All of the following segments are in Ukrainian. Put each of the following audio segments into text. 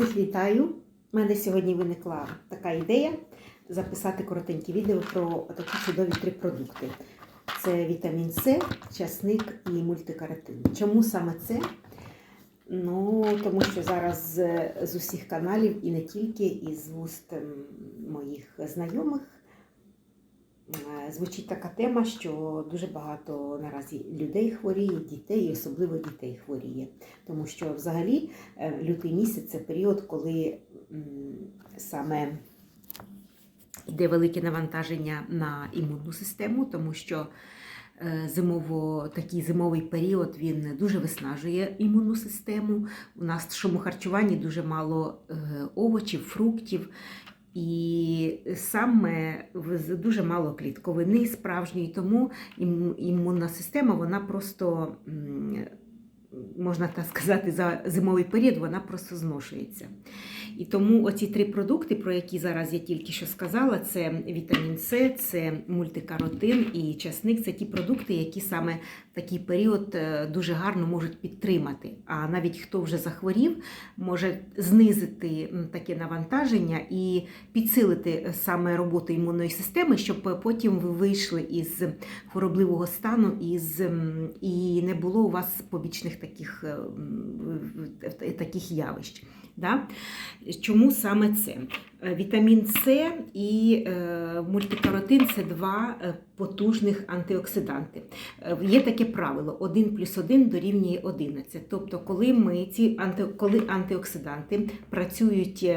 Всіх вітаю! У мене сьогодні виникла така ідея записати коротеньке відео про такі чудові три продукти. Це вітамін С, часник і мультикаратин. Чому саме це? Ну, тому що зараз з, усіх каналів і не тільки із вуст ем, моїх знайомих звучить така тема, що дуже багато наразі людей хворіє, дітей, особливо дітей хворіє. Тому що взагалі е, лютий місяць це період, коли саме йде велике навантаження на імунну систему, тому що е, зимово, такий зимовий період він дуже виснажує імунну систему. У нас в нашому харчуванні дуже мало е, овочів, фруктів. І саме дуже мало клітковини справжньої, тому імунна система вона просто, можна так сказати, за зимовий період вона просто зношується. І тому оці три продукти, про які зараз я тільки що сказала, це вітамін С, це мультикаротин і часник це ті продукти, які саме в такий період е, дуже гарно можуть підтримати. А навіть хто вже захворів, може знизити таке навантаження і підсилити е, саме роботу імунної системи, щоб е, потім ви вийшли із хворобливого стану із, і не було у вас побічних таких, е, таких явищ. Да? Чому саме це? Е, Вітамін С і е, мультикаротин це два потужних антиоксиданти. Є таке правило: 1 плюс 1 дорівнює 11. Тобто, коли ми ці коли антиоксиданти працюють.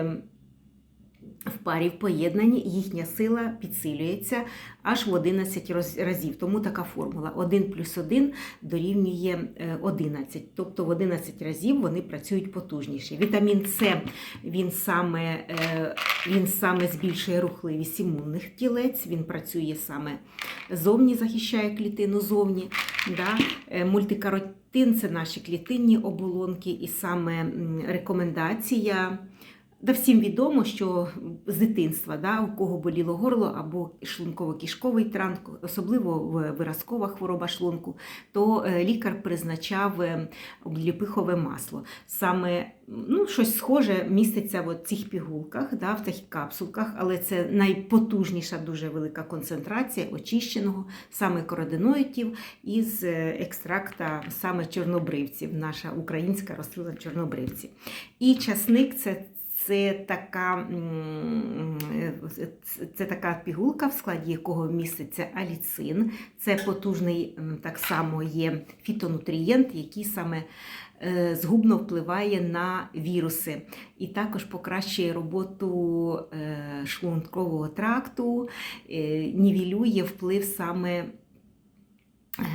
Е, В парі в поєднанні їхня сила підсилюється аж в 11 разів. Тому така формула: 1 плюс 1 дорівнює е, 11. Тобто в 11 разів вони працюють потужніше. Вітамін С він саме, е, він саме збільшує рухливість імунних тілець, він працює саме зовні, захищає клітину зовні. Да? Е, Мультикаротин це наші клітинні оболонки, і саме рекомендація. Да всім відомо, що з дитинства, да, у кого боліло горло або шлунково-кишковий транк, особливо виразкова хвороба шлунку, то е, лікар призначав е, обліпихове масло. Саме ну, щось схоже міститься в цих пігулках, да, в цих капсулках, але це найпотужніша, дуже велика концентрація очищеного саме кородиноїдів із е, екстракта саме чорнобривців, наша українська рослина чорнобривці. І часник це це така, це- така пігулка, в складі якого міститься аліцин. Це потужний так само є фітонутрієнт, який саме е, згубно впливає на віруси. І також покращує роботу е, шлункового тракту, е, нівелює вплив саме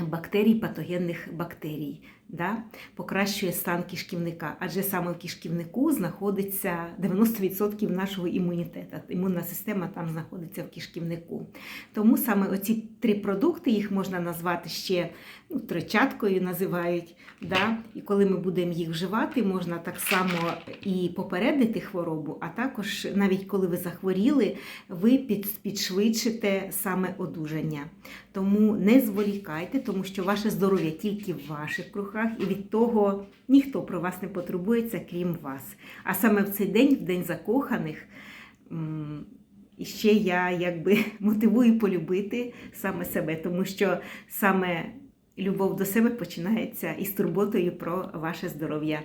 бактерій, патогенних бактерій, да? покращує стан кишківника, адже саме в кишківнику знаходиться 90% нашого імунітету. Імунна система там знаходиться в кишківнику. Тому саме оці три продукти їх можна назвати ще ну, тричаткою називають. Да? І коли ми будемо їх вживати, можна так само і попередити хворобу, а також навіть коли ви захворіли, ви підшвидшите саме одужання. Тому не зволікайте, тому що ваше здоров'я тільки в ваших руках, і від того ніхто про вас не потребується, крім вас. А саме в цей день, в день закоханих, і ще я якби мотивую полюбити саме себе, тому що саме любов до себе починається із турботою про ваше здоров'я.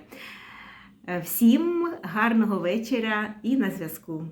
Е, Всім гарного вечора і на зв'язку.